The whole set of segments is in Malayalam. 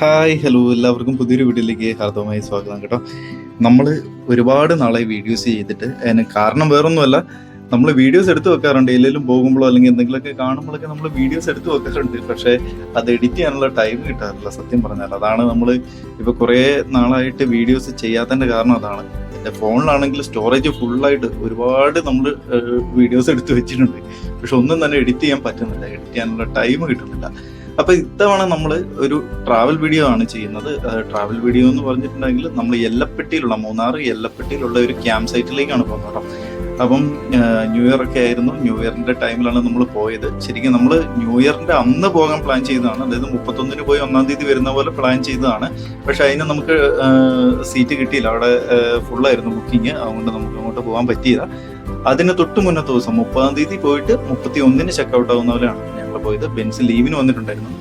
ഹായ് ഹലോ എല്ലാവർക്കും പുതിയൊരു വീഡിയോയിലേക്ക് ഹാർദവമായി സ്വാഗതം കേട്ടോ. നമ്മൾ ഒരുപാട് നാളെ വീഡിയോസ് ചെയ്തിട്ട് അതിന് കാരണം വേറൊന്നുമല്ല നമ്മൾ വീഡിയോസ് എടുത്തു വെക്കാറുണ്ട്. എല്ലാവരും പോകുമ്പോഴോ അല്ലെങ്കിൽ എന്തെങ്കിലുമൊക്കെ കാണുമ്പോഴൊക്കെ നമ്മൾ വീഡിയോസ് എടുത്തു വെക്കാറുണ്ട്. പക്ഷേ അത് എഡിറ്റ് ചെയ്യാനുള്ള ടൈം കിട്ടാറില്ല സത്യം പറഞ്ഞാൽ. അതാണ് നമ്മൾ ഇപ്പോൾ കുറേ നാളായിട്ട് വീഡിയോസ് ചെയ്യാത്തതിന്റെ കാരണം അതാണ്. എന്റെ ഫോണിലാണെങ്കിൽ സ്റ്റോറേജ് ഫുള്ളായിട്ട് ഒരുപാട് നമ്മൾ വീഡിയോസ് എടുത്ത് വെച്ചിട്ടുണ്ട്. പക്ഷെ ഒന്നും തന്നെ എഡിറ്റ് ചെയ്യാൻ പറ്റുന്നില്ല. എഡിറ്റ് ചെയ്യാനുള്ള ടൈം കിട്ടുന്നില്ല. അപ്പൊ ഇത്തവണ നമ്മൾ ഒരു ട്രാവൽ വീഡിയോ ആണ് ചെയ്യുന്നത്. ട്രാവൽ വീഡിയോ എന്ന് പറഞ്ഞിട്ടുണ്ടെങ്കിൽ നമ്മൾ എല്ലപ്പെട്ടിയിലുള്ള മൂന്നാർ എല്ലപ്പെട്ടിയിലുള്ള ഒരു ക്യാമ്പ് സൈറ്റിലേക്കാണ് പോകുന്നത് അപ്പം ന്യൂ ഇയർ ഒക്കെ ആയിരുന്നു. ന്യൂ ഇയറിന്റെ ടൈമിലാണ് നമ്മൾ പോയത്. ശരിക്കും നമ്മൾ ന്യൂ ഇയറിന്റെ അന്ന് പോകാൻ പ്ലാൻ ചെയ്തതാണ്. അതായത് മുപ്പത്തൊന്നിന് പോയി ഒന്നാം തീയതി വരുന്ന പോലെ പ്ലാൻ ചെയ്തതാണ്. പക്ഷെ അതിന് നമുക്ക് സീറ്റ് കിട്ടിയില്ല. അവിടെ ഫുള്ളായിരുന്നു ബുക്കിംഗ് അതുകൊണ്ട് നമുക്ക് അങ്ങോട്ട് പോകാൻ പറ്റിയില്ല. അതിന് തൊട്ട് മുന്നത്തെ ദിവസം മുപ്പതാം തീയതി പോയിട്ട് മുപ്പത്തി ഒന്നിന് ചെക്കൗട്ട് ആവുന്ന പോലെയാണ്. ഞങ്ങൾ പോയത്. ബെൻസ് ലീവിന് വന്നിട്ടുണ്ടായിരുന്നു.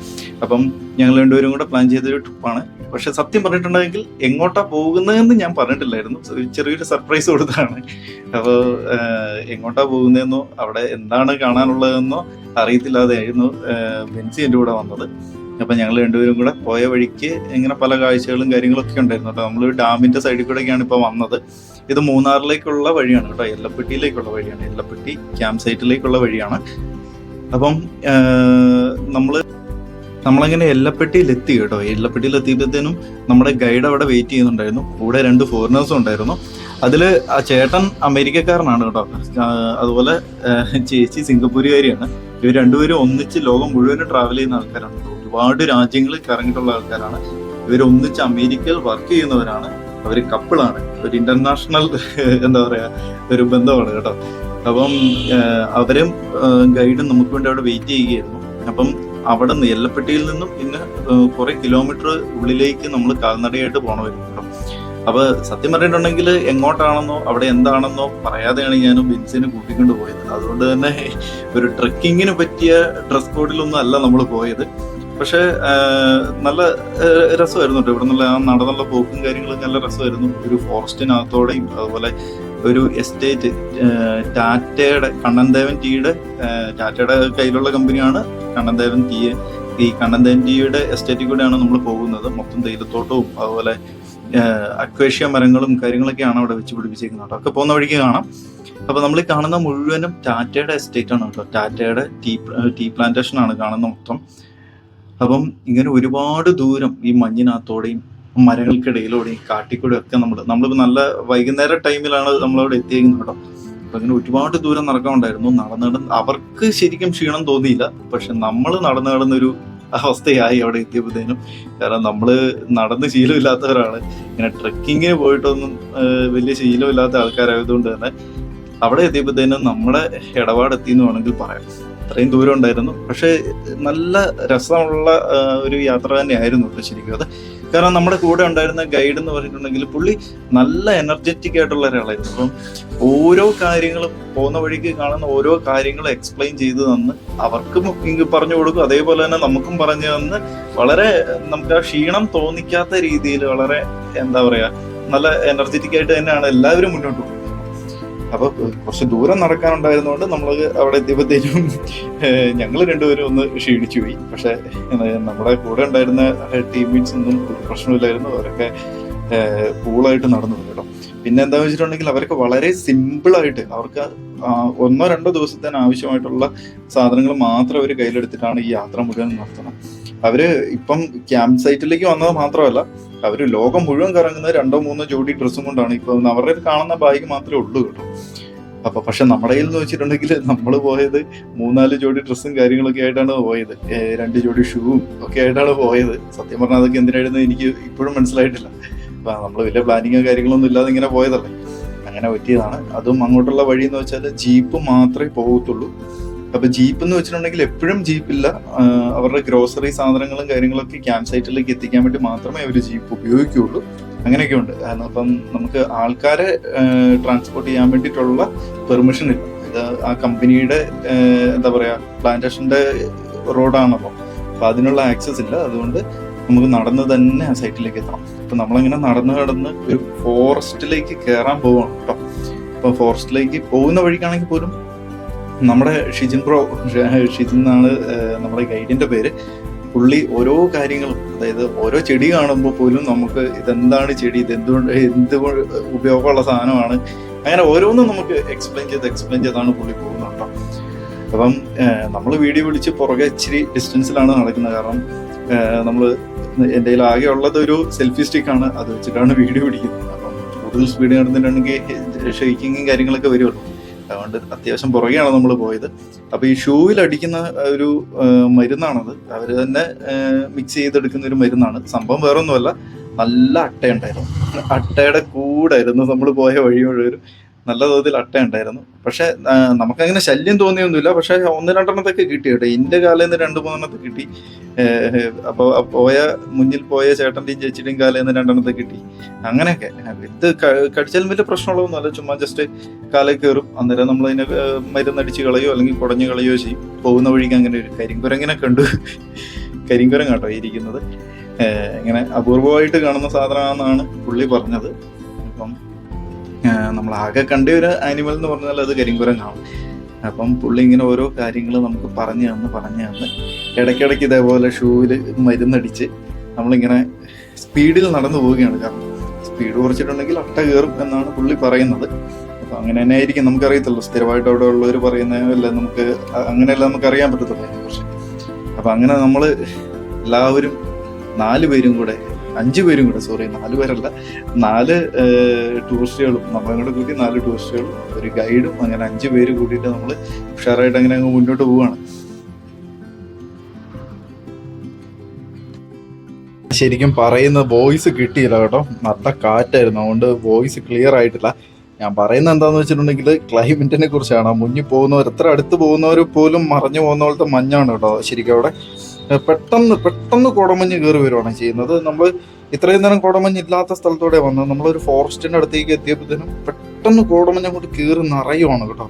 അപ്പം ഞങ്ങൾ രണ്ടുപേരും കൂടെ പ്ലാൻ ചെയ്തൊരു ട്രിപ്പാണ് പക്ഷെ സത്യം പറഞ്ഞിട്ടുണ്ടെങ്കിൽ എങ്ങോട്ടാ പോകുന്നതെന്ന് ഞാൻ പറഞ്ഞിട്ടില്ലായിരുന്നു. ചെറിയൊരു സർപ്രൈസ് കൊടുത്താണ് അപ്പോൾ എങ്ങോട്ടാ പോകുന്നതെന്നോ അവിടെ എന്താണ് കാണാനുള്ളതെന്നോ അറിയത്തില്ലാതെയായിരുന്നു ബെൻസി എന്റെ കൂടെ വന്നത്. അപ്പൊ ഞങ്ങൾ രണ്ടുപേരും കൂടെ പോയ വഴിക്ക് ഇങ്ങനെ പല കാഴ്ചകളും കാര്യങ്ങളൊക്കെ ഉണ്ടായിരുന്നു. കേട്ടോ നമ്മൾ ഡാമിന്റെ സൈഡിൽ കൂടെയൊക്കെയാണ് ഇപ്പൊ വന്നത്. ഇത് മൂന്നാറിലേക്കുള്ള വഴിയാണ് കേട്ടോ. എല്ലപ്പെട്ടിയിലേക്കുള്ള വഴിയാണ്. എല്ലപ്പെട്ടി ക്യാമ്പ് സൈറ്റിലേക്കുള്ള വഴിയാണ്. അപ്പം നമ്മൾ നമ്മളങ്ങനെ എല്ലപ്പെട്ടിയിലെത്തി കേട്ടോ. എല്ലപ്പെട്ടിയിൽ എത്തിയപ്പോഴത്തേനും നമ്മുടെ ഗൈഡ് അവിടെ വെയിറ്റ് ചെയ്യുന്നുണ്ടായിരുന്നു. കൂടെ രണ്ട് ഫോറിനേഴ്സും ഉണ്ടായിരുന്നു. അതിൽ ആ ചേട്ടൻ അമേരിക്കക്കാരനാണ് കേട്ടോ. അതുപോലെ ചേച്ചി സിംഗപ്പൂരുകാരിയാണ്. ഇവർ രണ്ടുപേരും ഒന്നിച്ച് ലോകം മുഴുവനും ട്രാവൽ ചെയ്യുന്ന ആൾക്കാരാണ്. ഒരുപാട് രാജ്യങ്ങളിൽ കറങ്ങിയിട്ടുള്ള ആൾക്കാരാണ്. ഇവർ ഒന്നിച്ച് അമേരിക്കയിൽ വർക്ക് ചെയ്യുന്നവരാണ്. അവർ കപ്പിളാണ് ഒരു ഇന്റർനാഷണൽ എന്താ പറയാ ഒരു ബന്ധമാണ് കേട്ടോ. അപ്പം അവരും ഗൈഡും നമുക്ക് വേണ്ടി അവിടെ വെയിറ്റ് ചെയ്യുകയായിരുന്നു. അപ്പം അവിടെ നിന്ന് എല്ലപ്പെട്ടിയിൽ നിന്നും പിന്നെ കുറെ കിലോമീറ്റർ ഉള്ളിലേക്ക് നമ്മൾ കാൽനടയായിട്ട് പോകണമായിരുന്നു കേട്ടോ. അപ്പൊ സത്യം പറഞ്ഞിട്ടുണ്ടെങ്കിൽ എങ്ങോട്ടാണെന്നോ അവിടെ എന്താണെന്നോ പറയാതെയാണ് ഞാൻ ബിൻസിനെ കൂട്ടിക്കൊണ്ട് പോയത്. അതുകൊണ്ട് തന്നെ ഒരു ട്രക്കിങ്ങിന് പറ്റിയ ഡ്രസ് കോഡിലൊന്നും അല്ല നമ്മൾ പോയത്. പക്ഷെ നല്ല രസമായിരുന്നു ഇവിടെ നിന്നുള്ള ആ നടന്നുള്ള പോക്കും കാര്യങ്ങളും നല്ല രസമായിരുന്നു. ഒരു ഫോറസ്റ്റിനകത്തോടെയും അതുപോലെ ഒരു എസ്റ്റേറ്റ് ടാറ്റയുടെ കണ്ണൻദേവൻ ടീയുടെ ടാറ്റയുടെ കയ്യിലുള്ള കമ്പനിയാണ് കണ്ണൻദേവൻ ടീ. ഈ കണ്ണൻദേവൻ ടീയുടെ എസ്റ്റേറ്റിൽ കൂടെയാണ് നമ്മൾ പോകുന്നത്. മൊത്തം തേയിലത്തോട്ടവും അതുപോലെ അക്വേഷ്യ മരങ്ങളും കാര്യങ്ങളൊക്കെയാണ് അവിടെ വെച്ച് പിടിപ്പിച്ചേക്കുന്നത് കേട്ടോ. ഒക്കെ പോകുന്ന വഴിക്ക് കാണാം. അപ്പൊ നമ്മൾ ഈ കാണുന്ന മുഴുവനും ടാറ്റയുടെ എസ്റ്റേറ്റ് ആണ് കേട്ടോ. ടാറ്റയുടെ ടീ ടീ പ്ലാന്റേഷൻ ആണ് കാണുന്ന മൊത്തം. അപ്പം ഇങ്ങനെ ഒരുപാട് ദൂരം ഈ മഞ്ഞിനകത്തോടെയും മരങ്ങൾക്കിടയിലൂടെയും കാട്ടിക്കൂടെ ഒക്കെ നമ്മൾ നമ്മളിപ്പോൾ നല്ല വൈകുന്നേര ടൈമിലാണ് നമ്മളവിടെ എത്തിയിരിക്കുന്നത് കേട്ടോ. അപ്പൊ ഇങ്ങനെ ഒരുപാട് ദൂരം നടക്കാനുണ്ടായിരുന്നു. നടന്ന് നടന്ന് അവർക്ക് ശരിക്കും ക്ഷീണം തോന്നിയില്ല. പക്ഷെ നമ്മൾ നടന്നു നടന്നൊരു അവസ്ഥയായി അവിടെ എത്തിയപ്പോഴത്തേനും. കാരണം നമ്മൾ നടന്ന് ശീലമില്ലാത്തവരാണ്. ഇങ്ങനെ ട്രക്കിങ്ങിന് പോയിട്ടൊന്നും വലിയ ശീലമില്ലാത്ത ആൾക്കാരായതുകൊണ്ട് തന്നെ അവിടെ എത്തിയപ്പോഴത്തേനും നമ്മുടെ ഇടപാടെത്തി എന്ന് വേണമെങ്കിൽ പറയാം. അത്രയും ദൂരം ഉണ്ടായിരുന്നു. പക്ഷെ നല്ല രസമുള്ള ഒരു യാത്ര തന്നെയായിരുന്നു അത് ശരിക്കും. അത് കാരണം നമ്മുടെ കൂടെ ഉണ്ടായിരുന്ന ഗൈഡ് എന്ന് പറഞ്ഞിട്ടുണ്ടെങ്കിൽ പുള്ളി നല്ല എനർജറ്റിക് ആയിട്ടുള്ള ഒരാളായിരുന്നു. അപ്പം ഓരോ കാര്യങ്ങളും പോകുന്ന വഴിക്ക് കാണുന്ന ഓരോ കാര്യങ്ങളും എക്സ്പ്ലെയിൻ ചെയ്തു തന്ന് അവർക്കും പറഞ്ഞു കൊടുക്കും. അതേപോലെ തന്നെ നമുക്കും പറഞ്ഞു തന്ന് വളരെ നമുക്ക് ആ ക്ഷീണം തോന്നിക്കാത്ത രീതിയിൽ വളരെ എന്താ പറയാ നല്ല എനർജറ്റിക് ആയിട്ട് തന്നെയാണ് എല്ലാവരും മുന്നോട്ട് പോകുന്നത്. അപ്പൊ കുറച്ച് ദൂരം നടക്കാനുണ്ടായിരുന്നതുകൊണ്ട് നമ്മൾ അവിടെ എത്തിയപ്പോഴത്തേക്കും ഞങ്ങൾ രണ്ടുപേരും ഒന്ന് ക്ഷീണിച്ചു പോയി. പക്ഷെ നമ്മുടെ കൂടെ ഉണ്ടായിരുന്ന ടീംമേറ്റ്സ് ഒന്നും പ്രശ്നമില്ലായിരുന്നു. അവരൊക്കെ കൂളായിട്ട് നടന്നു കേട്ടോ. പിന്നെ എന്താ വെച്ചിട്ടുണ്ടെങ്കിൽ അവർക്ക് വളരെ സിമ്പിളായിട്ട് അവർക്ക് ഒന്നോ രണ്ടോ ദിവസത്തിന് ആവശ്യമായിട്ടുള്ള സാധനങ്ങൾ മാത്രം അവർ കയ്യിലെടുത്തിട്ടാണ് ഈ യാത്ര മുഴുവൻ നടത്തുന്നത്. അവർ ഇപ്പം ക്യാമ്പ് സൈറ്റിലേക്ക് വന്നത് മാത്രമല്ല അവർ ലോകം മുഴുവൻ കറങ്ങുന്നത് രണ്ടോ മൂന്നോ ജോഡി ഡ്രസ്സും കൊണ്ടാണ്. ഇപ്പൊ അവരുടെ കാണുന്ന ബാഗ് മാത്രമേ ഉള്ളൂ കേട്ടോ. അപ്പൊ പക്ഷെ നമ്മുടെ കയ്യിൽ നിന്ന് വെച്ചിട്ടുണ്ടെങ്കിൽ നമ്മൾ പോയത് മൂന്നാൽ ജോഡി ഡ്രസ്സും കാര്യങ്ങളൊക്കെ ആയിട്ടാണ് പോയത്. രണ്ട് ജോഡി ഷൂവും ഒക്കെ ആയിട്ടാണ് പോയത്. സത്യം പറഞ്ഞാൽ അതൊക്കെ എന്തിനായിരുന്നു എനിക്ക് ഇപ്പോഴും മനസ്സിലായിട്ടില്ല. അപ്പൊ നമ്മൾ വലിയ പ്ലാനിങ്ങോ കാര്യങ്ങളൊന്നും ഇല്ലാതെ ഇങ്ങനെ പോയതല്ലേ. അങ്ങനെ പറ്റിയതാണ്. അതും അങ്ങോട്ടുള്ള വഴി എന്ന് വെച്ചാൽ ജീപ്പ് മാത്രമേ പോകത്തുള്ളൂ. അപ്പൊ ജീപ്പ് എന്ന് വെച്ചിട്ടുണ്ടെങ്കിൽ എപ്പോഴും ജീപ്പില്ല. അവരുടെ ഗ്രോസറി സാധനങ്ങളും കാര്യങ്ങളൊക്കെ ക്യാമ്പ് സൈറ്റിലേക്ക് എത്തിക്കാൻ വേണ്ടി മാത്രമേ അവർ ജീപ്പ് ഉപയോഗിക്കുകയുള്ളൂ അങ്ങനെയൊക്കെ ഉണ്ട് കാരണം അപ്പം നമുക്ക് ആൾക്കാരെ ട്രാൻസ്പോർട്ട് ചെയ്യാൻ വേണ്ടിയിട്ടുള്ള പെർമിഷൻ ഇല്ല. ഇത് ആ കമ്പനിയുടെ എന്താ പറയാ പ്ലാന്റേഷന്റെ റോഡാണല്ലോ അപ്പൊ അതിനുള്ള ആക്സസ് ഇല്ല. അതുകൊണ്ട് നമുക്ക് നടന്ന് തന്നെ ആ സൈറ്റിലേക്ക് എത്തണം. അപ്പൊ നമ്മളിങ്ങനെ നടന്ന് കടന്ന് ഒരു ഫോറസ്റ്റിലേക്ക് കയറാൻ പോവാണ് കേട്ടോ. അപ്പൊ ഫോറസ്റ്റിലേക്ക് പോകുന്ന വഴിക്കാണെങ്കിൽ പോലും നമ്മുടെ ഷിജിൻ പ്രോ ഷിജിൻ എന്നാണ് നമ്മുടെ ഗൈഡിന്റെ പേര്. പുള്ളി ഓരോ കാര്യങ്ങളും അതായത് ഓരോ ചെടി കാണുമ്പോൾ പോലും നമുക്ക് ഇതെന്താണ് ചെടി ഇത് എന്തുകൊണ്ട് എന്ത് ഉപയോഗമുള്ള സാധനമാണ് അങ്ങനെ ഓരോന്നും നമുക്ക് എക്സ്പ്ലെയിൻ ചെയ്ത് എക്സ്പ്ലെയിൻ ചെയ്താണ് പുള്ളി പോകുന്നത് കേട്ടോ. അപ്പം നമ്മൾ വീഡിയോ വിളിച്ച് പുറകെ ഇച്ചിരി ഡിസ്റ്റൻസിലാണ് നടക്കുന്നത്. കാരണം നമ്മൾ എന്റെ കയ്യിൽ ആകെ ഉള്ളത് ഒരു സെൽഫി സ്റ്റിക്കാണ് അത് വെച്ചിട്ടാണ് വീഡിയോ പിടിക്കുന്നത്. അപ്പം കൂടുതൽ സ്പീഡ് നടന്നിട്ടുണ്ടെങ്കിൽ ഷെയ്ക്കിങ്ങും കാര്യങ്ങളൊക്കെ വരുമല്ലോ. അതുകൊണ്ട് അത്യാവശ്യം പുറകെയാണ് നമ്മൾ പോയത്. അപ്പോൾ ഈ ഷൂവിൽ അടിക്കുന്ന ഒരു മരുന്നാണത്. അവർ തന്നെ മിക്സ് ചെയ്തെടുക്കുന്ന ഒരു മരുന്നാണ്. സംഭവം വേറൊന്നുമല്ല നല്ല അട്ടയുണ്ടായിരുന്നു. അട്ടയുടെ കൂടായിരുന്നു നമ്മൾ പോയ വഴി മുഴുവൻ നല്ല തോതിൽ അട്ട ഉണ്ടായിരുന്നു. പക്ഷെ നമുക്കങ്ങനെ ശല്യം തോന്നിയൊന്നുമില്ല. പക്ഷെ ഒന്ന് രണ്ടെണ്ണത്തൊക്കെ കിട്ടി കേട്ടോ. എന്റെ കാലിൽ നിന്ന് രണ്ട് മൂന്നെണ്ണത്തെ കിട്ടി. അപ്പോൾ പോയ മുന്നിൽ പോയ ചേട്ടന്റെയും ചേച്ചിയുടെയും കാലിൽ നിന്ന് രണ്ടെണ്ണത്തെ കിട്ടി. അങ്ങനെയൊക്കെ. ഇത് കടിച്ചാലും വലിയ പ്രശ്നമുള്ളതൊന്നുമല്ല. ചുമ്മാ ജസ്റ്റ് കാലേ കയറും. അന്നേരം നമ്മൾ അതിനെ മരുന്നടിച്ച് കളയോ അല്ലെങ്കിൽ കുടഞ്ഞു കളയോ ചെയ്യും. പോകുന്ന വഴിക്ക് അങ്ങനെ ഒരു കരിങ്കുരങ്ങനെ കണ്ടു. കരിങ്കുരം കേട്ടോ ഇരിക്കുന്നത്. ഇങ്ങനെ അപൂർവമായിട്ട് കാണുന്ന സാധനമാണെന്നാണ് പുള്ളി പറഞ്ഞത്. അപ്പം നമ്മൾ ആകെ കണ്ട ഒരു ആനിമൽ എന്ന് പറഞ്ഞാൽ അത് കരിങ്കുരങ്ങാണ്. അപ്പം പുള്ളി ഇങ്ങനെ ഓരോ കാര്യങ്ങൾ നമുക്ക് പറഞ്ഞു തന്ന് പറഞ്ഞു തന്ന് ഇടയ്ക്കിടയ്ക്ക് ഇതേപോലെ ഷൂവിൽ മരുന്നടിച്ച് നമ്മളിങ്ങനെ സ്പീഡിൽ നടന്നു പോവുകയാണ്. കാരണം സ്പീഡ് കുറച്ചിട്ടുണ്ടെങ്കിൽ അട്ട കയറും എന്നാണ് പുള്ളി പറയുന്നത്. അപ്പം അങ്ങനെ തന്നെ ആയിരിക്കും. നമുക്കറിയത്തുള്ളൂ സ്ഥിരമായിട്ട് അവിടെ ഉള്ളവർ പറയുന്നതല്ല നമുക്ക് അങ്ങനെയല്ല നമുക്ക് അറിയാൻ പറ്റത്തുള്ളൂ. അതിനെക്കുറിച്ച് അപ്പം അങ്ങനെ നമ്മൾ എല്ലാവരും നാല് പേരും കൂടെ അഞ്ചു പേരും കൂടെ സോറി നാല് പേരല്ല. നാല് ടൂറിസ്റ്റുകളും നമ്മളെ കൂടെ കൂട്ടി നാല് ടൂറിസ്റ്റുകളും ഒരു ഗൈഡും അങ്ങനെ അഞ്ചു പേര് കൂട്ടിയിട്ട് നമ്മൾ ഉഷാറായിട്ട് അങ്ങനെ അങ്ങ് മുന്നോട്ട് പോവുകയാണ് ശരിക്കും പറയുന്ന വോയിസ് കിട്ടിയില്ല കേട്ടോ. നല്ല കാറ്റായിരുന്നു. അതുകൊണ്ട് വോയിസ് ക്ലിയർ ആയിട്ടില്ല. ഞാൻ പറയുന്നത് എന്താണെന്ന് വെച്ചിട്ടുണ്ടെങ്കിൽ ക്ലൈമറ്റിനെ കുറിച്ചാണ്. മുന്നിൽ പോകുന്നവർ എത്ര അടുത്ത് പോകുന്നവർ പോലും മറഞ്ഞു പോകുന്ന പോലത്തെ മഞ്ഞാണ് കേട്ടോ ശരിക്കും അവിടെ. പെട്ടെന്ന് പെട്ടെന്ന് കുടമഞ്ഞ് കയറി വരുവാണ് ചെയ്യുന്നത്. നമ്മൾ ഇത്രയും നേരം കോടമഞ്ഞ് ഇല്ലാത്ത സ്ഥലത്തൂടെ വന്നത് നമ്മളൊരു ഫോറസ്റ്റിന്റെ അടുത്തേക്ക് എത്തിയപ്പോഴത്തേനും പെട്ടെന്ന് കോടമഞ്ഞ് അങ്ങോട്ട് കയറി നിറയുവാണ് കേട്ടോ.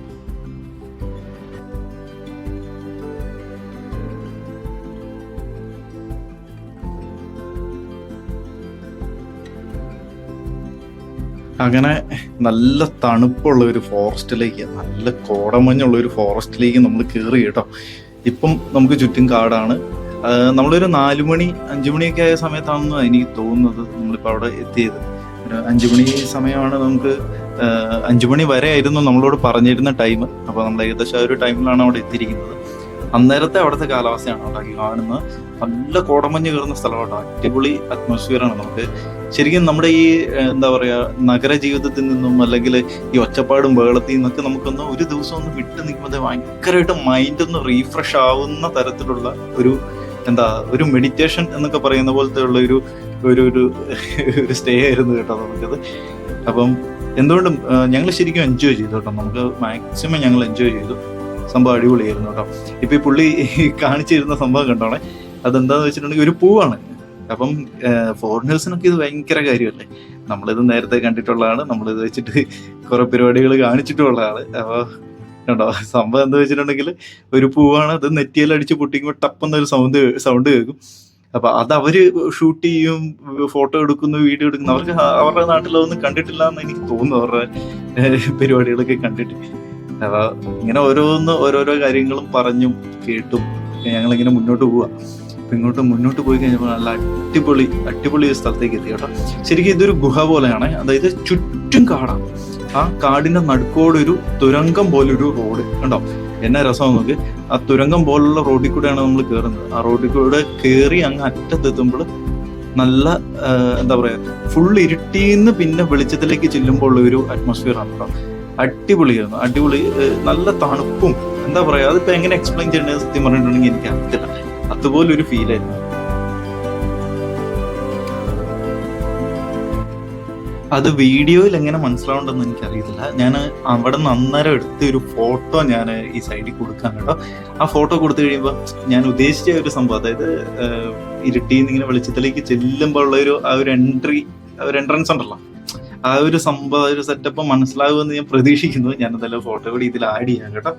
അങ്ങനെ നല്ല തണുപ്പുള്ള ഒരു ഫോറസ്റ്റിലേക്ക് നല്ല കോടമഞ്ഞുള്ള ഒരു ഫോറസ്റ്റിലേക്ക് നമ്മൾ കയറി കേട്ടോ. ഇപ്പം നമുക്ക് ചുറ്റും കാടാണ്. നമ്മളൊരു നാലു മണി ആയ സമയത്താണെന്ന് എനിക്ക് തോന്നുന്നത് നമ്മളിപ്പോൾ അവിടെ എത്തിയത്. ഒരു അഞ്ചു മണി സമയമാണ് നമുക്ക് അഞ്ചുമണി അഞ്ചു മണി വരെ ആയിരുന്നു നമ്മളോട് പറഞ്ഞിരുന്ന ടൈം അപ്പോൾ നമ്മൾ ഏകദേശം ഒരു ടൈമിലാണ് അവിടെ എത്തിയിരിക്കുന്നത്. അന്നേരത്തെ അവിടുത്തെ കാലാവസ്ഥയാണ് ഈ കാണുന്നത്. നല്ല കോടമഞ്ഞ് കയറുന്ന സ്ഥലമാണ് അടിപൊളി അറ്റ്മോസ്ഫിയറാണ് നമുക്ക്. ശരിക്കും നമ്മുടെ ഈ എന്താ പറയുക നഗര ജീവിതത്തിൽ നിന്നും അല്ലെങ്കിൽ ഈ ഒച്ചപ്പാടും ബഹളത്തിൽ നിന്നൊക്കെ നമുക്കൊന്ന് ഒരു ദിവസം ഒന്ന് വിട്ട് നിൽക്കുമ്പോൾ ഭയങ്കരമായിട്ട് മൈൻഡ് ഒന്ന് റീഫ്രഷ് ആവുന്ന തരത്തിലുള്ള ഒരു എന്താ ഒരു മെഡിറ്റേഷൻ എന്നൊക്കെ പറയുന്ന പോലത്തെ ഉള്ള ഒരു ഒരു ഒരു സ്റ്റേ ആയിരുന്നു കേട്ടോ നമുക്കത്. അപ്പം എന്തുകൊണ്ടും ഞങ്ങൾ ശരിക്കും എൻജോയ് ചെയ്തു കേട്ടോ. നമുക്ക് മാക്സിമം ഞങ്ങൾ എൻജോയ് ചെയ്തു. സംഭവം അടിപൊളിയായിരുന്നു കേട്ടോ. ഇപ്പൊ ഈ പുള്ളി കാണിച്ചിരുന്ന സംഭവം കണ്ടോണേ അതെന്താന്ന് വെച്ചിട്ടുണ്ടെങ്കിൽ ഒരു പൂവാണ്. അപ്പം ഫോറിനേഴ്സിനൊക്കെ ഇത് ഭയങ്കര കാര്യമല്ലേ? നമ്മളിത് നേരത്തെ കണ്ടിട്ടുള്ളതാണ് നമ്മളിത് വെച്ചിട്ട് കുറെ പരിപാടികൾ കാണിച്ചിട്ടുള്ളതാണ് അപ്പൊ കണ്ടോ സംഭവം എന്താ വെച്ചിട്ടുണ്ടെങ്കിൽ ഒരു പൂവാണ് അത് നെറ്റിയിൽ അടിച്ച് പൊട്ടിക്കുമ്പോൾ ടപ്പെന്നൊരു സൗണ്ട് സൗണ്ട് കേൾക്കും. അപ്പൊ അത് അവർ ഷൂട്ട് ചെയ്യും ഫോട്ടോ എടുക്കുന്നു വീഡിയോ എടുക്കുന്നു. അവർക്ക് അവരുടെ നാട്ടിലൊന്നും കണ്ടിട്ടില്ല എന്ന് എനിക്ക് തോന്നുന്നു അവരുടെ പരിപാടികളൊക്കെ കണ്ടിട്ട്. അപ്പൊ ഇങ്ങനെ ഓരോന്ന് ഓരോരോ കാര്യങ്ങളും പറഞ്ഞും കേട്ടും. ഞങ്ങളിങ്ങനെ മുന്നോട്ട് പോവാ. ഇങ്ങോട്ട് മുന്നോട്ട് പോയി കഴിഞ്ഞപ്പോൾ നല്ല അടിപൊളി അടിപൊളി സ്ഥലത്തേക്ക് എത്തി കേട്ടോ. ശരിക്കും ഇതൊരു ഗുഹ പോലെയാണ്. അതായത് ചുറ്റും കാടാണ് ആ കാടിന്റെ നടുക്കോട് ഒരു തുരങ്കം പോലൊരു റോഡ്. കണ്ടോ? എന്നാ രസം നോക്ക്. ആ തുരങ്കം പോലുള്ള റോഡിൽ കൂടെയാണ് നമ്മൾ കയറുന്നത് ആ റോഡിൽ കൂടെ കയറി അങ്ങ് അറ്റത്തെത്തുമ്പോൾ നല്ല എന്താ പറയാ ഫുൾ ഇരുട്ടിന്ന് പിന്നെ വെളിച്ചത്തിലേക്ക് ചെല്ലുമ്പോൾ ഉള്ള ഒരു അറ്റ്മോസ്ഫിയർ ആണ് കേട്ടോ. അടിപൊളിയായിരുന്നു. അടിപൊളി നല്ല തണുപ്പും എന്താ പറയാ അതിപ്പോ എങ്ങനെ എക്സ്പ്ലെയിൻ ചെയ്യേണ്ടത് സത്യം പറഞ്ഞിട്ടുണ്ടെങ്കിൽ എനിക്ക് അറിയത്തില്ല അതുപോലെ ഒരു ഫീൽ അത് വീഡിയോയിൽ എങ്ങനെ മനസ്സിലാവുണ്ടെന്ന് എനിക്കറിയത്തില്ല. ഞാൻ അവിടെ നിന്ന് അന്നേരം എടുത്ത ഒരു ഫോട്ടോ ഞാൻ ഈ സൈഡിൽ കൊടുക്കാൻ കേട്ടോ. ആ ഫോട്ടോ കൊടുത്തു കഴിയുമ്പോൾ ഞാൻ ഉദ്ദേശിച്ച ഒരു സംഭവം അതായത് ഇരുട്ടിയിൽ നിന്ന് ഇങ്ങനെ വെളിച്ചത്തിലേക്ക് ചെല്ലുമ്പോൾ ഉള്ള ഒരു ആ ഒരു എൻട്രി ഒരു എൻട്രൻസ് ഉണ്ടല്ലോ. ആ ഒരു സംഭവം ഒരു സെറ്റപ്പ് മനസ്സിലാകുമെന്ന് ഞാൻ പ്രതീക്ഷിക്കുന്നു. ഞാൻ എന്തായാലും ഫോട്ടോ കൂടി ഇതിൽ ആഡ് ചെയ്യാം കേട്ടോ.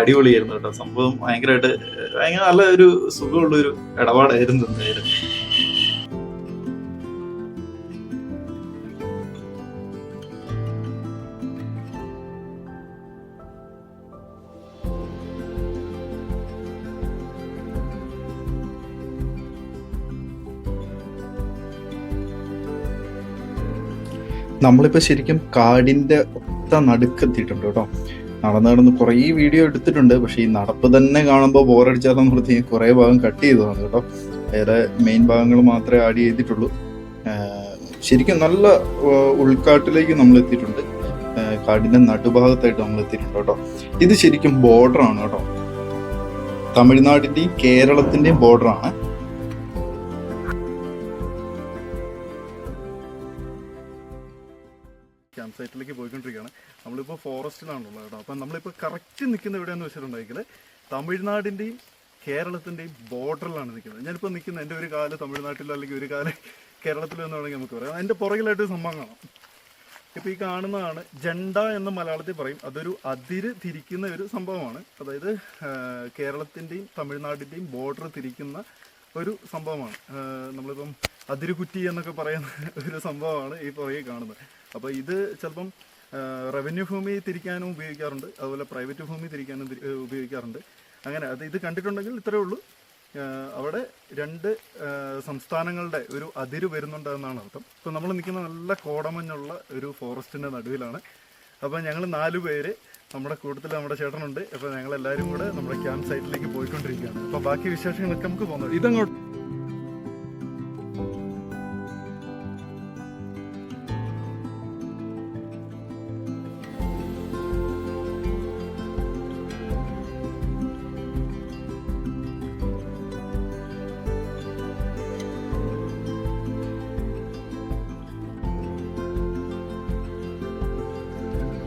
അടിപൊളിയായിരുന്നു കേട്ടോ. സംഭവം ഭയങ്കരമായിട്ട് ഭയങ്കര നല്ല ഒരു സുഖമുള്ള ഒരു ഇടപാടായിരുന്നു എന്തായാലും. നമ്മളിപ്പോൾ ശരിക്കും കാടിന്റെ ഒത്ത നടുക്കെത്തിയിട്ടുണ്ട് കേട്ടോ. നടന്ന് നടന്ന് കുറേ വീഡിയോ എടുത്തിട്ടുണ്ട്. പക്ഷേ ഈ നടപ്പ് തന്നെ കാണുമ്പോൾ ബോറടിച്ചാൽ ഞാൻ കുറേ ഭാഗം കട്ട് ചെയ്തതാണ് കേട്ടോ. വേറെ മെയിൻ ഭാഗങ്ങൾ മാത്രമേ ആഡ് ചെയ്തിട്ടുള്ളൂ. ശരിക്കും നല്ല ഉൾക്കാട്ടിലേക്ക് നമ്മൾ എത്തിയിട്ടുണ്ട്. കാടിന്റെ നടുഭാഗത്തായിട്ട് നമ്മൾ എത്തിയിട്ടുണ്ട് കേട്ടോ. ഇത് ശരിക്കും ബോർഡറാണ് കേട്ടോ. തമിഴ്നാടിന്റെയും കേരളത്തിന്റെയും ബോർഡറാണ് ക്യാമ്പ് സൈറ്റിലേക്ക് പോയിക്കൊണ്ടിരിക്കുകയാണ്. നമ്മളിപ്പോൾ ഫോറസ്റ്റിലാണുള്ളത് കേട്ടോ. അപ്പം നമ്മളിപ്പോൾ കറക്റ്റ് നിൽക്കുന്ന എവിടെയാണെന്ന് വെച്ചിട്ടുണ്ടെങ്കിൽ തമിഴ്നാടിന്റെയും കേരളത്തിന്റെയും ബോർഡറിലാണ് നിൽക്കുന്നത്. ഞാനിപ്പോൾ നിൽക്കുന്ന എന്റെ ഒരു കാൽ തമിഴ്നാട്ടിലോ അല്ലെങ്കിൽ ഒരു കാൽ കേരളത്തിലോ എന്ന് വേണമെങ്കിൽ നമുക്ക് പറയാം. അതിന്റെ പുറകിലായിട്ട് സംഭവം കാണാം. ഇപ്പോൾ ഈ കാണുന്നതാണ് ജണ്ട എന്ന് മലയാളത്തിൽ പറയും. അതൊരു അതിര് തിരിക്കുന്ന ഒരു സംഭവമാണ്. അതായത് കേരളത്തിന്റെയും തമിഴ്നാടിന്റെയും ബോർഡർ തിരിക്കുന്ന ഒരു സംഭവമാണ്. നമ്മളിപ്പം അതിരുകുറ്റി എന്നൊക്കെ പറയുന്ന ഒരു സംഭവമാണ് ഈ പുറകെ കാണുന്നത്. അപ്പോൾ ഇത് ചിലപ്പം റവന്യൂ ഭൂമി തിരിക്കാനും ഉപയോഗിക്കാറുണ്ട്. അതുപോലെ പ്രൈവറ്റ് ഭൂമി തിരിക്കാനും ഉപയോഗിക്കാറുണ്ട്. അങ്ങനെ അത് ഇത് കണ്ടിട്ടുണ്ടെങ്കിൽ ഇത്രയേ ഉള്ളൂ. അവിടെ രണ്ട് സംസ്ഥാനങ്ങളുടെ ഒരു അതിര് വരുന്നുണ്ട് എന്നാണ് അർത്ഥം. ഇപ്പം നമ്മൾ നിൽക്കുന്ന നല്ല കോടമഞ്ഞുള്ള ഒരു ഫോറസ്റ്റിന്റെ നടുവിലാണ്. അപ്പോൾ ഞങ്ങൾ നാല് പേര് നമ്മുടെ കൂട്ടത്തിൽ നമ്മുടെ ചേട്ടനുണ്ട്. അപ്പോൾ ഞങ്ങൾ എല്ലാവരും കൂടെ നമ്മുടെ ക്യാമ്പ് സൈറ്റിലേക്ക് പോയിക്കൊണ്ടിരിക്കുകയാണ്. അപ്പോൾ ബാക്കി വിശേഷങ്ങളൊക്കെ നമുക്ക് പോകുന്നത് ഇതങ്ങോട്ട്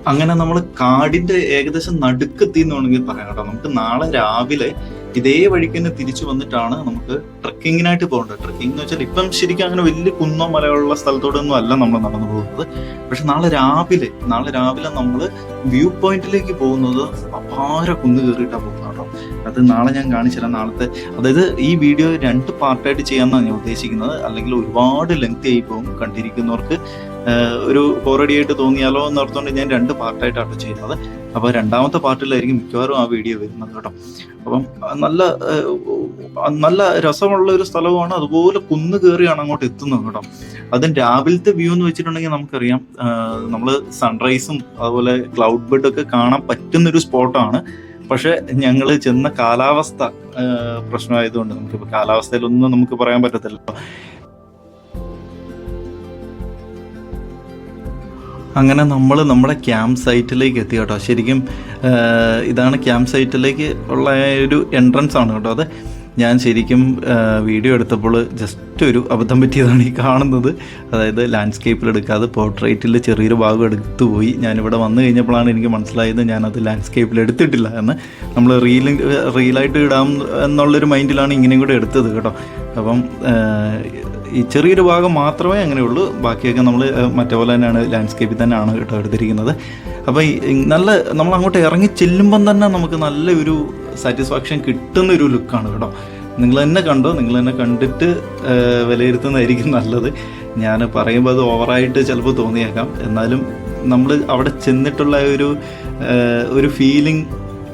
അങ്ങനെ നമ്മൾ കാടിന്റെ ഏകദേശം നടുക്കെത്തി എന്ന് വേണമെങ്കിൽ പറയാം കേട്ടോ. നമുക്ക് നാളെ രാവിലെ ഇതേ വഴിക്ക് തന്നെ തിരിച്ചു വന്നിട്ടാണ് നമുക്ക് ട്രക്കിങ്ങിനായിട്ട് പോകേണ്ടത്. ട്രക്കിംഗ് എന്ന് വെച്ചാൽ ഇപ്പം ശരിക്കും അങ്ങനെ വലിയ കുന്നോ മലയുള്ള സ്ഥലത്തോടൊന്നും അല്ല നമ്മൾ നടന്നു പോകുന്നത്. പക്ഷെ നാളെ രാവിലെ നാളെ രാവിലെ നമ്മൾ വ്യൂ പോയിന്റിലേക്ക് പോകുന്നത് അപാര കുന്ന് കയറിയിട്ടാണ് പോകുന്നത് കേട്ടോ. അത് നാളെ ഞാൻ കാണിച്ചുതരാം നാളത്തെ അതായത് ഈ വീഡിയോ രണ്ട് പാർട്ടായിട്ട് ചെയ്യാമെന്നാണ് ഞാൻ ഉദ്ദേശിക്കുന്നത്. അല്ലെങ്കിൽ ഒരുപാട് ലെങ്ത് ആയി പോകും കണ്ടിരിക്കുന്നവർക്ക്. ഒരു ബോറടിയായിട്ട് തോന്നിയാലോ എന്നോർത്തുകൊണ്ട് ഞാൻ രണ്ട് പാർട്ടായിട്ടാണ് ചെയ്യുന്നത്. അപ്പോൾ രണ്ടാമത്തെ പാർട്ടിലായിരിക്കും മിക്കവാറും ആ വീഡിയോ വരുന്നത് കേട്ടോ. അപ്പം നല്ല നല്ല രസമുള്ള ഒരു സ്ഥലമാണ് അതുപോലെ കുന്ന് കയറിയാണ് അങ്ങോട്ട് എത്തുന്നത് കേട്ടോ. അതും രാവിലത്തെ വ്യൂ എന്ന് വെച്ചിട്ടുണ്ടെങ്കിൽ നമുക്കറിയാം നമ്മൾ സൺറൈസും അതുപോലെ ക്ലൗഡ് ബെഡ് ഒക്കെ കാണാൻ പറ്റുന്നൊരു സ്പോട്ടാണ് പക്ഷെ ഞങ്ങൾ ചെന്ന കാലാവസ്ഥ പ്രശ്നമായതുകൊണ്ട് നമുക്കിപ്പോൾ കാലാവസ്ഥയിലൊന്നും നമുക്ക് പറയാൻ പറ്റത്തില്ല. അങ്ങനെ നമ്മൾ നമ്മുടെ ക്യാമ്പ് സൈറ്റിലേക്ക് എത്തി കേട്ടോ. ശരിക്കും ഇതാണ് ക്യാമ്പ് സൈറ്റിലേക്ക് ഉള്ള ഒരു എൻട്രൻസ് ആണ് കേട്ടോ അത്. ഞാൻ ശരിക്കും വീഡിയോ എടുത്തപ്പോൾ ജസ്റ്റ് ഒരു അബദ്ധം പറ്റിയതാണ് ഈ കാണുന്നത്. അതായത് ലാൻഡ്സ്കേപ്പിൽ എടുക്കാതെ പോർട്രേറ്റിൽ ചെറിയൊരു ഭാഗം എടുത്തു പോയി. ഞാനിവിടെ വന്നു കഴിഞ്ഞപ്പോഴാണ് എനിക്ക് മനസ്സിലായത് ഞാനത് ലാൻഡ്സ്കേപ്പിൽ എടുത്തിട്ടില്ല എന്ന്. നമ്മൾ റീലിൽ റീലായിട്ട് ഇടാം എന്നുള്ളൊരു മൈൻഡിലാണ് ഇങ്ങനെയും കൂടെ എടുത്തത് കേട്ടോ. അപ്പം ഈ ചെറിയൊരു ഭാഗം മാത്രമേ അങ്ങനെയുള്ളൂ. ബാക്കിയൊക്കെ നമ്മൾ മറ്റേ പോലെ തന്നെയാണ് ലാൻഡ്സ്കേപ്പിൽ തന്നെയാണ് കേട്ടോ എടുത്തിരിക്കുന്നത്. അപ്പോൾ നല്ല നമ്മൾ അങ്ങോട്ട് ഇറങ്ങി ചെല്ലുമ്പം തന്നെ നമുക്ക് നല്ലൊരു സാറ്റിസ്ഫാക്ഷൻ കിട്ടുന്ന ഒരു ലുക്കാണ് കേട്ടോ. നിങ്ങൾ തന്നെ കണ്ടോ? നിങ്ങൾ തന്നെ കണ്ടിട്ട് വിലയിരുത്തുന്നതായിരിക്കും നല്ലത്. ഞാൻ പറയുമ്പോൾ അത് ഓവറായിട്ട് ചിലപ്പോൾ തോന്നിയേക്കാം. എന്നാലും നമ്മൾ അവിടെ ചെന്നിട്ടുള്ള ഒരു ഒരു ഫീലിംഗ്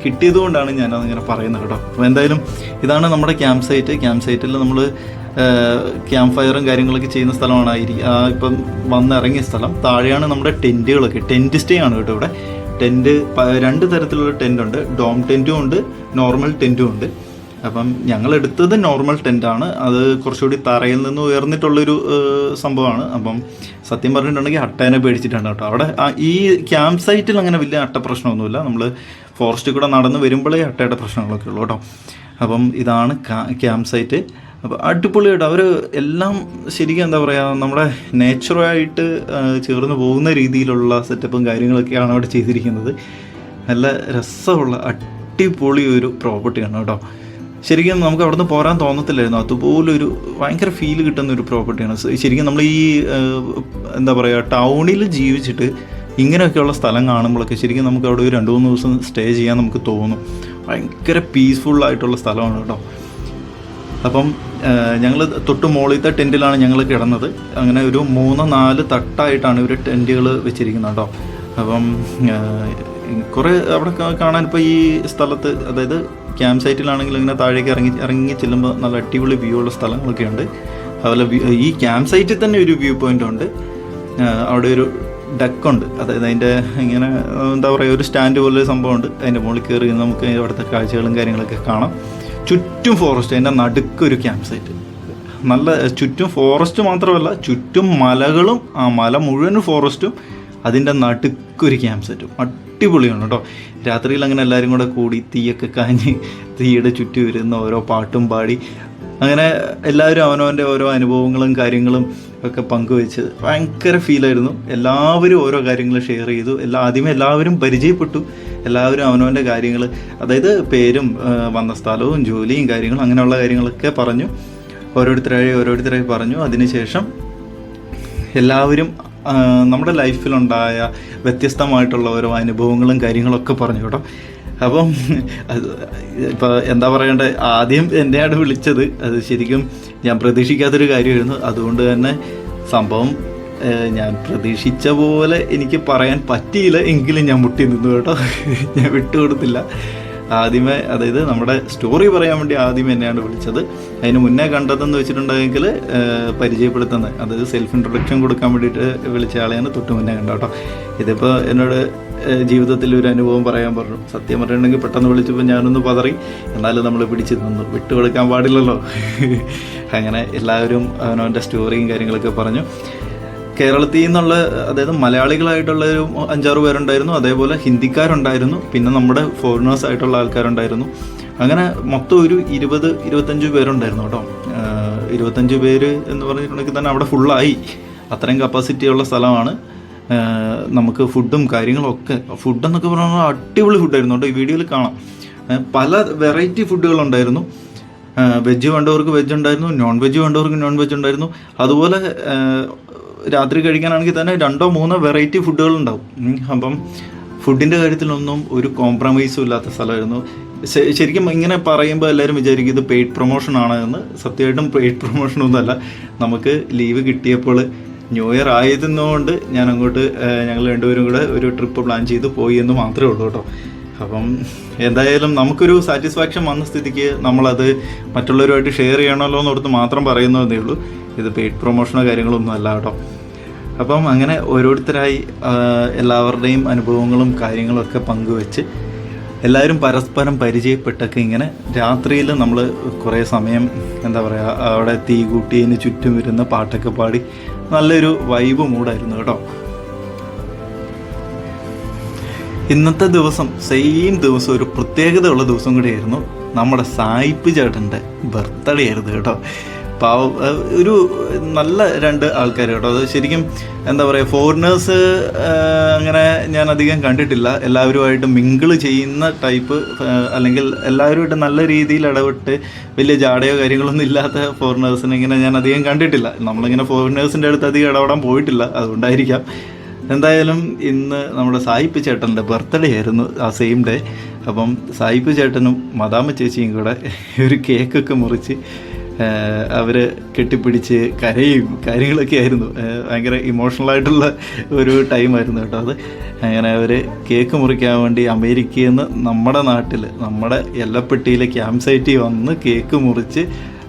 കിട്ടിയതുകൊണ്ടാണ് ഞാനത് ഇങ്ങനെ പറയുന്നത് കേട്ടോ. അപ്പോൾ എന്തായാലും ഇതാണ് നമ്മുടെ ക്യാമ്പ് സൈറ്റ്. ക്യാമ്പ് സൈറ്റിൽ നമ്മൾ ക്യാമ്പ് ഫയറും കാര്യങ്ങളൊക്കെ ചെയ്യുന്ന സ്ഥലമാണ്. ആ, ഇപ്പം വന്നിറങ്ങിയ സ്ഥലം. താഴെയാണ് നമ്മുടെ ടെന്റുകളൊക്കെ ടെന്റ് സ്റ്റേ ആണ് കേട്ടോ ഇവിടെ. ടെന്റ് രണ്ട് തരത്തിലുള്ള ടെന്റ് ഉണ്ട് ഡോം ടെന്റും ഉണ്ട്. നോർമൽ ടെന്റും ഉണ്ട്. അപ്പം ഞങ്ങൾ എടുത്തത് നോർമൽ ടെന്റാണ് അത് കുറച്ചുകൂടി തറയിൽ നിന്ന് ഉയർന്നിട്ടുള്ളൊരു സംഭവമാണ്. അപ്പം സത്യം പറഞ്ഞിട്ടുണ്ടെങ്കിൽ അട്ടേനെ പേടിച്ചിട്ടാണ് കേട്ടോ. അവിടെ ഈ ക്യാമ്പ് സൈറ്റിൽ അങ്ങനെ വലിയ അട്ട പ്രശ്നമൊന്നുമില്ല. നമ്മൾ ഫോറസ്റ്റിൽ കൂടെ നടന്ന് വരുമ്പോഴേ അട്ടയുടെ പ്രശ്നങ്ങളൊക്കെ ഉള്ളൂ കേട്ടോ. അപ്പം ഇതാണ് ക്യാമ്പ് സൈറ്റ് അപ്പോൾ അടിപൊളിയായിട്ട് അവർ എല്ലാം ശരിക്കും എന്താ പറയുക നമ്മുടെ നേച്ചുറായിട്ട് ചേർന്ന് പോകുന്ന രീതിയിലുള്ള സെറ്റപ്പും കാര്യങ്ങളൊക്കെയാണ് അവിടെ ചെയ്തിരിക്കുന്നത്. നല്ല രസമുള്ള അടിപൊളി ഒരു പ്രോപ്പർട്ടിയാണ് കേട്ടോ. ശരിക്കും നമുക്ക് അവിടുന്ന് പോരാൻ തോന്നത്തില്ലായിരുന്നു. അതുപോലൊരു ഭയങ്കര ഫീൽ കിട്ടുന്ന ഒരു പ്രോപ്പർട്ടിയാണ് ശരിക്കും നമ്മൾ ഈ എന്താ പറയുക ടൗണിൽ ജീവിച്ചിട്ട് ഇങ്ങനെയൊക്കെയുള്ള സ്ഥലം കാണുമ്പോഴൊക്കെ ശരിക്കും നമുക്ക് അവിടെ ഒരു രണ്ട് മൂന്ന് ദിവസം സ്റ്റേ ചെയ്യാൻ നമുക്ക് തോന്നും. ഭയങ്കര പീസ്ഫുള്ളായിട്ടുള്ള സ്ഥലമാണ് കേട്ടോ. അപ്പം ഞങ്ങൾ തൊട്ട് മോളിത്തെ ടെന്റിലാണ് ഞങ്ങൾ കിടന്നത്. അങ്ങനെ ഒരു മൂന്ന് നാല് തട്ടായിട്ടാണ് ഇവർ ടെന്റുകൾ വെച്ചിരിക്കുന്നത് കേട്ടോ. അപ്പം കുറേ അവിടെ കാണാൻ ഇപ്പോൾ ഈ സ്ഥലത്ത് അതായത് ക്യാമ്പ് സൈറ്റിലാണെങ്കിൽ ഇങ്ങനെ താഴേക്ക് ഇറങ്ങി ഇറങ്ങി ചെല്ലുമ്പോൾ നല്ല അടിപൊളി വ്യൂ ഉള്ള സ്ഥലങ്ങളൊക്കെ ഉണ്ട് അതുപോലെ ഈ ക്യാമ്പ് സൈറ്റിൽ തന്നെ ഒരു വ്യൂ പോയിന്റ് ഉണ്ട്. അവിടെ ഒരു ഡക്കുണ്ട് അതായത് അതിന്റെ ഇങ്ങനെ എന്താ പറയുക ഒരു സ്റ്റാൻഡ് പോലെ സംഭവമുണ്ട്. അതിന്റെ മുകളിൽ കയറി നമുക്ക് അവിടുത്തെ കാഴ്ചകളും കാര്യങ്ങളൊക്കെ കാണാം. ചുറ്റും ഫോറസ്റ്റ് അതിന്റെ നടുക്കൊരു ക്യാമ്പ് സൈറ്റ്. നല്ല ചുറ്റും ഫോറസ്റ്റ് മാത്രമല്ല ചുറ്റും മലകളും ആ മല മുഴുവൻ ഫോറസ്റ്റും അതിന്റെ നടുക്കൊരു ക്യാമ്പ് സെറ്റും. അടിപൊളിയാണ് കേട്ടോ. രാത്രിയിൽ അങ്ങനെ എല്ലാവരും കൂടെ കൂടി തീയൊക്കെ കാഞ്ഞ് തീയുടെ ചുറ്റി വരുന്ന ഓരോ പാട്ടും പാടി അങ്ങനെ എല്ലാവരും അവനവന്റെ ഓരോ അനുഭവങ്ങളും കാര്യങ്ങളും ഒക്കെ പങ്കുവെച്ച് ഭയങ്കര ഫീലായിരുന്നു എല്ലാവരും ഓരോ കാര്യങ്ങൾ ഷെയർ ചെയ്തു. എല്ലാ ആദ്യമേ എല്ലാവരും പരിചയപ്പെട്ടു. എല്ലാവരും അവനവന്റെ കാര്യങ്ങൾ അതായത് പേരും വന്ന സ്ഥലവും ജോലിയും കാര്യങ്ങളും അങ്ങനെയുള്ള കാര്യങ്ങളൊക്കെ പറഞ്ഞു. ഓരോരുത്തരായി ഓരോരുത്തരായി പറഞ്ഞു. അതിനുശേഷം എല്ലാവരും നമ്മുടെ ലൈഫിലുണ്ടായ വ്യത്യസ്തമായിട്ടുള്ള ഓരോ അനുഭവങ്ങളും കാര്യങ്ങളൊക്കെ പറഞ്ഞു കേട്ടോ. അപ്പം ഇപ്പോൾ എന്താ പറയണ്ടേ? ആദ്യം എന്നെയാണ് വിളിച്ചത്. അത് ശരിക്കും ഞാൻ പ്രതീക്ഷിക്കാത്തൊരു കാര്യമായിരുന്നു. അതുകൊണ്ട് തന്നെ സംഭവം ഞാൻ പ്രതീക്ഷിച്ച പോലെ എനിക്ക് പറയാൻ പറ്റിയില്ല എങ്കിലും ഞാൻ മുട്ടി നിന്നു കേട്ടോ. ഞാൻ വിട്ടുകൊടുത്തില്ല. ആദ്യമേ അതായത് നമ്മുടെ സ്റ്റോറി പറയാൻ വേണ്ടി ആദ്യം എന്നെയാണ് വിളിച്ചത്. അതിന് മുന്നേ കണ്ടതെന്ന് വെച്ചിട്ടുണ്ടെങ്കിൽ പരിചയപ്പെടുത്തുന്നത് അതായത് സെൽഫ് ഇൻട്രൊഡക്ഷൻ കൊടുക്കാൻ വേണ്ടിയിട്ട് വിളിച്ച ആളെയാണ് തൊട്ട് മുന്നേ കണ്ട കേട്ടോ. ഇതിപ്പോൾ എന്നോട് ജീവിതത്തിൽ ഒരു അനുഭവം പറയാൻ പറഞ്ഞു. സത്യം പറഞ്ഞിട്ടുണ്ടെങ്കിൽ പെട്ടെന്ന് വിളിച്ചപ്പോൾ ഞാനൊന്ന് പതറി. എന്നാലും നമ്മൾ പിടിച്ച് നിന്നു. വിട്ടു കൊടുക്കാൻ പാടില്ലല്ലോ. അങ്ങനെ എല്ലാവരും അവനവന്റെ സ്റ്റോറിയും കാര്യങ്ങളൊക്കെ പറഞ്ഞു. കേരളത്തിൽ നിന്നുള്ള അതായത് മലയാളികളായിട്ടുള്ള ഒരു അഞ്ചാറ് പേരുണ്ടായിരുന്നു അതേപോലെ ഹിന്ദിക്കാരുണ്ടായിരുന്നു പിന്നെ നമ്മുടെ ഫോറിനേഴ്സ് ആയിട്ടുള്ള ആൾക്കാരുണ്ടായിരുന്നു. അങ്ങനെ മൊത്തം ഒരു ഇരുപത് ഇരുപത്തഞ്ച് പേരുണ്ടായിരുന്നു കേട്ടോ. ഇരുപത്തഞ്ച് പേര് എന്ന് പറഞ്ഞിട്ടുണ്ടെങ്കിൽ തന്നെ അവിടെ ഫുള്ളായി അത്രയും കപ്പാസിറ്റി ഉള്ള സ്ഥലമാണ്. നമുക്ക് ഫുഡും കാര്യങ്ങളും ഒക്കെ. ഫുഡ് എന്നൊക്കെ പറഞ്ഞാൽ അടിപൊളി ഫുഡായിരുന്നു കേട്ടോ. ഈ വീഡിയോയിൽ കാണാം. പല വെറൈറ്റി ഫുഡുകളുണ്ടായിരുന്നു വെജ് വേണ്ടവർക്ക് വെജ് ഉണ്ടായിരുന്നു നോൺ വെജ് വേണ്ടവർക്ക് നോൺ വെജ് ഉണ്ടായിരുന്നു. അതുപോലെ രാത്രി കഴിക്കാനാണെങ്കിൽ തന്നെ രണ്ടോ മൂന്നോ വെറൈറ്റി ഫുഡുകൾ ഉണ്ടാവും. അപ്പം ഫുഡിന്റെ കാര്യത്തിലൊന്നും ഒരു കോംപ്രമൈസും ഇല്ലാത്ത സ്ഥലമായിരുന്നു. ശരിക്കും ഇങ്ങനെ പറയുമ്പോൾ എല്ലാവരും വിചാരിക്കും ഇത് പെയ്ഡ് പ്രൊമോഷൻ ആണ് എന്ന്. സത്യമായിട്ടും പെയ്ഡ് പ്രൊമോഷൻ ഒന്നുമല്ല. നമുക്ക് ലീവ് കിട്ടിയപ്പോൾ ന്യൂ ഇയർ ആയതുകൊണ്ട് ഞാൻ അങ്ങോട്ട് ഞങ്ങൾ രണ്ടുപേരും കൂടെ ഒരു ട്രിപ്പ് പ്ലാൻ ചെയ്ത് പോയി എന്ന് മാത്രമേ ഉള്ളൂ കേട്ടോ. അപ്പം എന്തായാലും നമുക്കൊരു സാറ്റിസ്ഫാക്ഷൻ വന്ന സ്ഥിതിക്ക് നമ്മളത് മറ്റുള്ളവരുമായിട്ട് ഷെയർ ചെയ്യണമല്ലോ എന്നോർത്ത് മാത്രം പറയുന്നതേ ഉള്ളൂ. ഇത് പെയ്ഡ് പ്രൊമോഷനോ കാര്യങ്ങളൊന്നും അല്ല കേട്ടോ. അപ്പം അങ്ങനെ ഓരോരുത്തരായി എല്ലാവരുടെയും അനുഭവങ്ങളും കാര്യങ്ങളൊക്കെ പങ്കുവെച്ച് എല്ലാവരും പരസ്പരം പരിചയപ്പെട്ടൊക്കെ ഇങ്ങനെ രാത്രിയിൽ നമ്മൾ കുറേ സമയം എന്താ പറയുക അവിടെ തീ കൂട്ടിയതിന് ചുറ്റും വരുന്ന പാട്ടൊക്കെ പാടി നല്ലൊരു വൈബ് മൂടായിരുന്നു കേട്ടോ. ഇന്നത്തെ ദിവസം സെയിം ദിവസം ഒരു പ്രത്യേകതയുള്ള ദിവസം കൂടിയായിരുന്നു നമ്മുടെ സായിപ്പ് ചേട്ടന്റെ ബർത്ത്ഡേ ആയിരുന്നു കേട്ടോ. പാവ ഒരു നല്ല രണ്ട് ആൾക്കാർ കേട്ടോ. അത് ശരിക്കും എന്താ പറയുക ഫോറിനേഴ്സ് അങ്ങനെ ഞാൻ അധികം കണ്ടിട്ടില്ല. എല്ലാവരുമായിട്ട് മിങ്കിൾ ചെയ്യുന്ന ടൈപ്പ് അല്ലെങ്കിൽ എല്ലാവരുമായിട്ട് നല്ല രീതിയിൽ ഇടപെട്ട് വലിയ ജാടയോ കാര്യങ്ങളൊന്നും ഇല്ലാത്ത ഫോറിനേഴ്സിനെ ഇങ്ങനെ ഞാൻ അധികം കണ്ടിട്ടില്ല. നമ്മളിങ്ങനെ ഫോറിനേഴ്സിന്റെ അടുത്ത് അധികം ഇടപെടാൻ പോയിട്ടില്ല. അതുകൊണ്ടായിരിക്കാം. എന്തായാലും ഇന്ന് നമ്മുടെ സായിപ്പ് ചേട്ടന്റെ ബർത്ത്ഡേ ആയിരുന്നു ആ സെയിം ഡേ അപ്പം സായിപ്പ് ചേട്ടനും മദാമ ചേച്ചിയും കൂടെ ഒരു കേക്കൊക്കെ മുറിച്ച് അവർ കെട്ടിപ്പിടിച്ച് കരയും കാര്യങ്ങളൊക്കെ ആയിരുന്നു. ഭയങ്കര ഇമോഷണലായിട്ടുള്ള ഒരു ടൈമായിരുന്നു കേട്ടോ അത്. അങ്ങനെ അവർ കേക്ക് മുറിക്കാൻ വേണ്ടി അമേരിക്കയിൽ നിന്ന് നമ്മുടെ നാട്ടിൽ നമ്മുടെ എല്ലപ്പെട്ടിയിലെ ക്യാമ്പ് സൈറ്റിൽ വന്ന് കേക്ക് മുറിച്ച്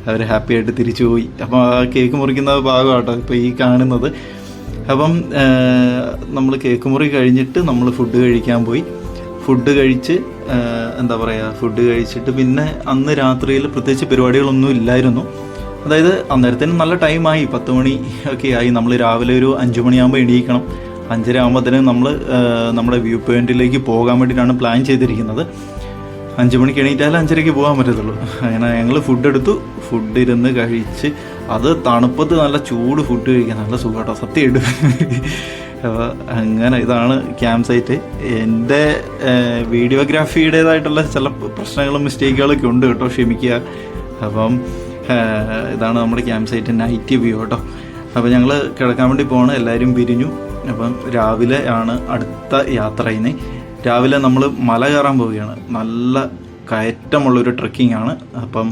അവർ ഹാപ്പിയായിട്ട് തിരിച്ചു പോയി. അപ്പോൾ ആ കേക്ക് മുറിക്കുന്ന ഭാഗമാട്ടോ ഇപ്പോൾ ഈ കാണുന്നത്. അപ്പം നമ്മൾ കേക്ക് മുറി കഴിഞ്ഞിട്ട് നമ്മൾ ഫുഡ് കഴിക്കാൻ പോയി. ഫുഡ് കഴിച്ച് എന്താ പറയുക ഫുഡ് കഴിച്ചിട്ട് പിന്നെ അന്ന് രാത്രിയിൽ പ്രത്യേകിച്ച് പരിപാടികളൊന്നും ഇല്ലായിരുന്നു. അതായത് അന്നേരത്തേനും നല്ല ടൈമായി പത്ത് മണി ഒക്കെ ആയി. നമ്മൾ രാവിലെ ഒരു അഞ്ച് മണിയാകുമ്പോൾ എണീക്കണം. അഞ്ചര ആകുമ്പോഴത്തേനും നമ്മൾ നമ്മുടെ വ്യൂ പോയിന്റിലേക്ക് പോകാൻ വേണ്ടിയിട്ടാണ് പ്ലാൻ ചെയ്തിരിക്കുന്നത്. അഞ്ച് മണിക്ക് എണീറ്റാലും അഞ്ചരയ്ക്ക് പോകാൻ പറ്റത്തുള്ളൂ. അങ്ങനെ ഞങ്ങൾ ഫുഡ് എടുത്തു. ഫുഡ് ഇരുന്ന് കഴിച്ച് അത് തണുപ്പത്ത് നല്ല ചൂട് ഫുഡ് കഴിക്കാൻ നല്ല സുഖമാട്ടോ ഇടും. അപ്പോൾ അങ്ങനെ ഇതാണ് ക്യാമ്പ് സൈറ്റ് എന്റെ വീഡിയോഗ്രാഫിയുടേതായിട്ടുള്ള ചില പ്രശ്നങ്ങളും മിസ്റ്റേക്കുകളൊക്കെ ഉണ്ട് കേട്ടോ ക്ഷമിക്കുക. അപ്പം ഇതാണ് നമ്മുടെ ക്യാമ്പ് സൈറ്റ് നൈറ്റ് വ്യൂ കേട്ടോ. അപ്പോൾ ഞങ്ങൾ കിടക്കാൻ വേണ്ടി പോകണം എല്ലാവരും പിരിഞ്ഞു. അപ്പം രാവിലെ ആണ് അടുത്ത യാത്ര ഇനി. രാവിലെ നമ്മൾ മല കയറാൻ പോവുകയാണ്. നല്ല കയറ്റമുള്ളൊരു ട്രക്കിംഗ് ആണ്. അപ്പം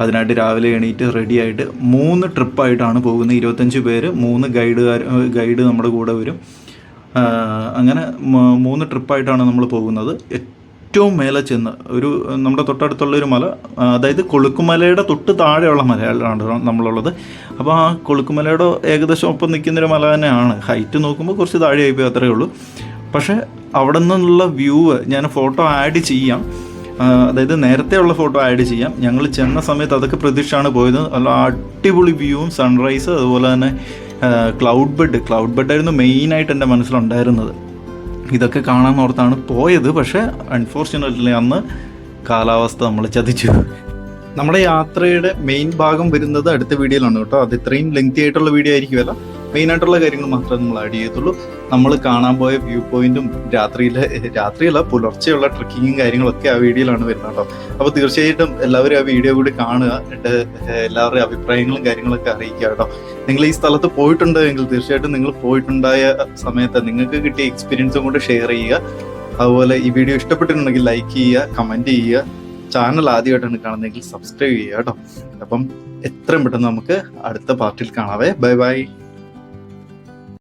അതിനായിട്ട് രാവിലെ എണീറ്റ് റെഡിയായിട്ട് മൂന്ന് ട്രിപ്പായിട്ടാണ് പോകുന്നത്. ഇരുപത്തഞ്ച് പേര് മൂന്ന് ഗൈഡുകാർ ഗൈഡ് നമ്മുടെ കൂടെ വരും. അങ്ങനെ മൂന്ന് ട്രിപ്പായിട്ടാണ് നമ്മൾ പോകുന്നത്. ഏറ്റവും മേലെ ചെന്ന് ഒരു നമ്മുടെ തൊട്ടടുത്തുള്ള ഒരു മല അതായത് കൊളുക്കുമലയുടെ തൊട്ട് താഴെയുള്ള മലയാണ് നമ്മളുള്ളത്. അപ്പോൾ ആ കൊളുക്കുമലയുടെ ഏകദേശം ഒപ്പം നിൽക്കുന്നൊരു മല തന്നെയാണ്. ഹൈറ്റ് നോക്കുമ്പോൾ കുറച്ച് താഴെയായി പോയി അത്രയേ ഉള്ളൂ. പക്ഷേ അവിടെ നിന്നുള്ള വ്യൂ ഞാൻ ഫോട്ടോ ആഡ് ചെയ്യാം. അതായത് നേരത്തെ ഉള്ള ഫോട്ടോ ആഡ് ചെയ്യാം. ഞങ്ങൾ ചെന്ന സമയത്ത് അതൊക്കെ പ്രതീക്ഷയാണ് പോയത്. നല്ല അടിപൊളി വ്യൂവും സൺറൈസ് അതുപോലെ തന്നെ ക്ലൗഡ് ബെഡ് ക്ലൗഡ് ബെഡായിരുന്നു മെയിനായിട്ട് എന്റെ മനസ്സിലുണ്ടായിരുന്നത്. ഇതൊക്കെ കാണാൻ ഓർത്താണ് പോയത്. പക്ഷേ അൺഫോർച്ചുനേറ്റ്ലി അന്ന് കാലാവസ്ഥ നമ്മൾ ചതിച്ചു. നമ്മുടെ യാത്രയുടെ മെയിൻ ഭാഗം വരുന്നത് അടുത്ത വീഡിയോയിലാണ് കേട്ടോ. അത് ഇത്രയും ലെങ്തി ആയിട്ടുള്ള വീഡിയോ ആയിരിക്കുമല്ല. മെയിൻ ആയിട്ടുള്ള കാര്യങ്ങൾ മാത്രമേ നമ്മൾ ആഡ് ചെയ്യത്തുള്ളൂ. നമ്മൾ കാണാൻ പോയ വ്യൂ പോയിന്റും രാത്രിയിലെ രാത്രിയല്ല പുലർച്ചെയുള്ള ട്രക്കിങ്ങും കാര്യങ്ങളൊക്കെ ആ വീഡിയോയിലാണ് വരുന്നത് കേട്ടോ. അപ്പോൾ തീർച്ചയായിട്ടും എല്ലാവരും ആ വീഡിയോ കൂടി കാണുക എന്നിട്ട് എല്ലാവരുടെയും അഭിപ്രായങ്ങളും കാര്യങ്ങളൊക്കെ അറിയിക്കുക കേട്ടോ. നിങ്ങൾ ഈ സ്ഥലത്ത് പോയിട്ടുണ്ടോ എങ്കിൽ തീർച്ചയായിട്ടും നിങ്ങൾ പോയിട്ടുണ്ടായ സമയത്ത് നിങ്ങൾക്ക് കിട്ടിയ എക്സ്പീരിയൻസും കൂടെ ഷെയർ ചെയ്യുക. അതുപോലെ ഈ വീഡിയോ ഇഷ്ടപ്പെട്ടിട്ടുണ്ടെങ്കിൽ ലൈക്ക് ചെയ്യുക കമന്റ് ചെയ്യുക. ചാനൽ ആദ്യമായിട്ടാണ് കാണുന്നതെങ്കിൽ സബ്സ്ക്രൈബ് ചെയ്യുക കേട്ടോ. അപ്പം എത്രയും പെട്ടെന്ന് നമുക്ക് അടുത്ത പാർട്ടിയിൽ കാണാവേ. Bye bye